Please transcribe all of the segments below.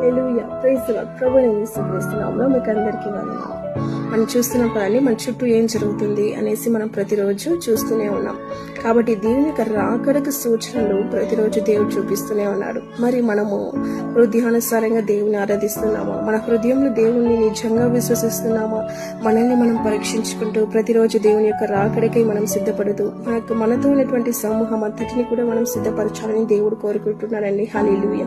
హల్లెలూయా. Praise ప్రభు నేను మీకు అందరికీ వందనాలు. మనం చూస్తున్న పని మన చుట్టూ ఏం జరుగుతుంది అనేసి మనం ప్రతిరోజు చూస్తూనే ఉన్నాం. కాబట్టి దేవుని యొక్క రాకడకు సూచనలు ప్రతిరోజు దేవుడు చూపిస్తూనే ఉన్నాడు. మరి మనము హృదయానుసారంగా దేవుని ఆరాధిస్తున్నామా? మన హృదయంలో దేవుణ్ణి నిజంగా విశ్వసిస్తున్నామా? మనల్ని మనం పరీక్షించుకుంటూ ప్రతిరోజు దేవుని యొక్క రాకడకై మనం సిద్ధపడుతూ మనకు మనతో ఉన్నటువంటి సమూహం అంతటిని కూడా మనం సిద్ధపరచాలని దేవుడు కోరుకుంటున్నాడండి. హాలేలుయ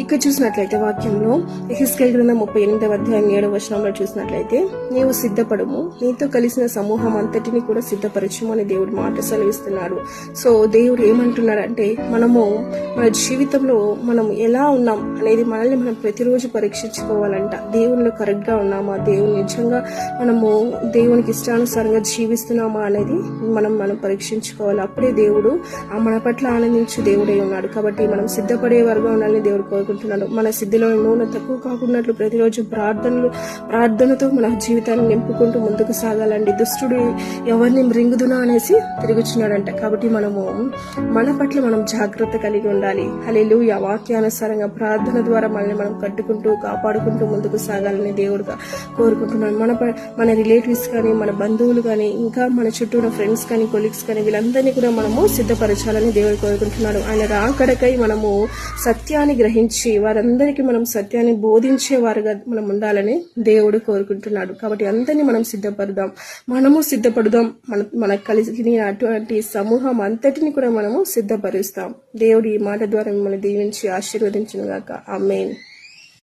ఇక్కడ చూసినట్లయితే వాక్యంలో హిస్కెల్ గ్రంథం ముప్పై ఎనిమిదవ అధ్యాయం ఏడవ వచనంలో చూసినట్లయితే నీవు సిద్ధపడము. నీతో కలిసిన సమూహం అంతటిని కూడా సిద్ధపరచము అని దేవుడు మాట సెలవిస్తున్నాడు. సో దేవుడు ఏమంటున్నాడంటే మనము మన జీవితంలో మనం ఎలా ఉన్నాం అనేది మనల్ని మనం ప్రతిరోజు పరీక్షించుకోవాలంట. దేవునిలో కరెక్ట్గా ఉన్నామా? దేవుని నిజంగా మనము దేవునికి ఇష్టానుసారంగా జీవిస్తున్నామా అనేది మనం మనం పరీక్షించుకోవాలి. అప్పుడే దేవుడు ఆ మన పట్ల ఆనందించు దేవుడే ఉన్నాడు. కాబట్టి మనం సిద్ధపడే వరకు ఉండాలని దేవుడు కోరుకుంటున్నాడు. మన సిద్ధిలో నూనె తక్కువ కాకున్నట్లు ప్రతిరోజు ప్రార్థనలు ప్రార్థనతో మన జీవితాన్ని నింపుకుంటూ ముందుకు సాగాలండి. దుష్టుడు ఎవరిని మృంగుదునా అనేసి తిరుగుచున్నాడంట. కాబట్టి మనము మన పట్ల మనం జాగ్రత్త కలిగి ఉండాలి. హలేలు ఆ వాక్యానుసారంగా ప్రార్థన ద్వారా మనల్ని మనం కట్టుకుంటూ కాపాడుకుంటూ ముందుకు సాగాలని దేవుడుగా కోరుకుంటున్నాను. మన ప- మన రిలేటివ్స్ కానీ మన బంధువులు కానీ ఇంకా మన చుట్టూ ఉన్న ఫ్రెండ్స్ కానీ కొలీగ్స్ కానీ వీళ్ళందరినీ కూడా మనము సిద్ధపరచాలని దేవుడు కోరుకుంటున్నాడు. ఆయన రాకడకై మనము సత్యాన్ని గ్రహించి వారందరికీ మనం సత్యాన్ని బోధించే వారుగా మనం ఉండాలని దేవుడు కోరుకుంటున్నాడు. కాబట్టి అందరినీ మనం సిద్ధపడదాం మనము సిద్ధపడదాం. మన మనకు కలిసి అటువంటి సమూహం అంతటిని కూడా మనము సిద్ధపరుస్తాం. దేవుడు ఈ మాట ద్వారా మిమ్మల్ని దీవించి ఆశీర్వదించిన గాక. మెయిన్